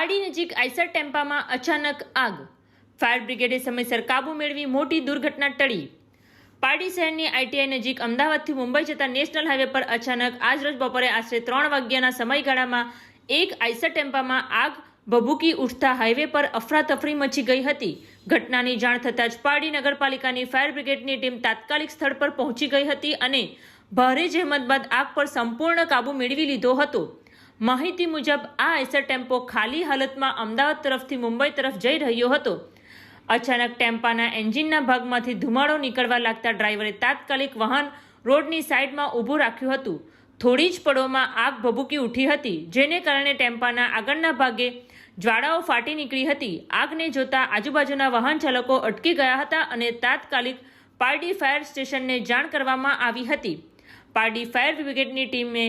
Eicher ટેમ્પામાં અચાનક આગ. Fire બ્રિગેડે સમયસર કાબુ મેળવી મોટી દુર્ઘટના ટળી. પારડી શહેરની આઈટીઆઈ નજીક અમદાવાદથી મુંબઈ જતા નેશનલ હાઈવે પર અચાનક આજ રોજ બપોરે આશરે ત્રણ વાગ્યાના સમયગાળામાં એક આઈસર ટેમ્પામાં આગ ભભૂકી ઉઠતા હાઈવે પર અફરાતફરી મચી ગઈ હતી. ઘટનાની જાણ થતાં જ પારડી નગરપાલિકાની ફાયર બ્રિગેડની ટીમ તાત્કાલિક સ્થળ પર પહોંચી ગઈ હતી અને ભારે જહેમત બાદ આગ પર સંપૂર્ણ કાબુ મેળવી લીધો હતો. માહિતી મુજબ આ આઈસર ટેમ્પો ખાલી હાલતમાં અમદાવાદ તરફથી મુંબઈ તરફ જઈ રહ્યો હતો. અચાનક ટેમ્પાના એન્જિનના ભાગમાંથી ધુમાડો નીકળવા લાગતા ડ્રાઈવરે તાત્કાલિક વાહન રોડની સાઈડમાં ઊભું રાખ્યું હતું. થોડી જ પળોમાં આગ ભભૂકી ઉઠી હતી, જેને કારણે ટેમ્પાના આગળના ભાગે જ્વાળાઓ ફાટી નીકળી હતી. આગને જોતા આજુબાજુના વાહન ચાલકો અટકી ગયા હતા અને તાત્કાલિક પારડી ફાયર સ્ટેશનને જાણ કરવામાં આવી હતી. પારડી ફાયર બ્રિગેડની ટીમે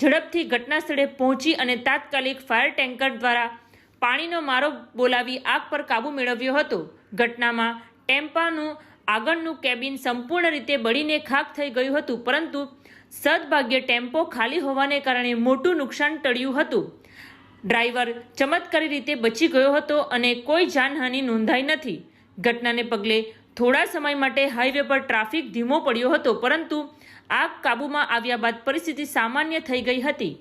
ઝડપથી ઘટના સ્થળે પહોંચી અને તાત્કાલિક ફાયર ટેન્કર દ્વારા પાણીનો મારો બોલાવી આગ પર કાબૂ મેળવ્યો હતો. ઘટનામાં ટેમ્પાનું આગળનું કેબિન સંપૂર્ણ રીતે બળીને ખાક થઈ ગયું હતું, પરંતુ સદભાગ્યે ટેમ્પો ખાલી હોવાને કારણે મોટું નુકસાન ટળ્યું હતું. ડ્રાઈવર ચમત્કારી રીતે બચી ગયો હતો અને કોઈ જાનહાનિ નોંધાઈ નથી. ઘટનાને પગલે થોડા સમય માટે હાઈવે પર ટ્રાફિક ધીમો પડ્યો હતો, પરંતુ આગ કાબૂમાં આવ્યા બાદ પરિસ્થિતિ સામાન્ય થઈ ગઈ હતી.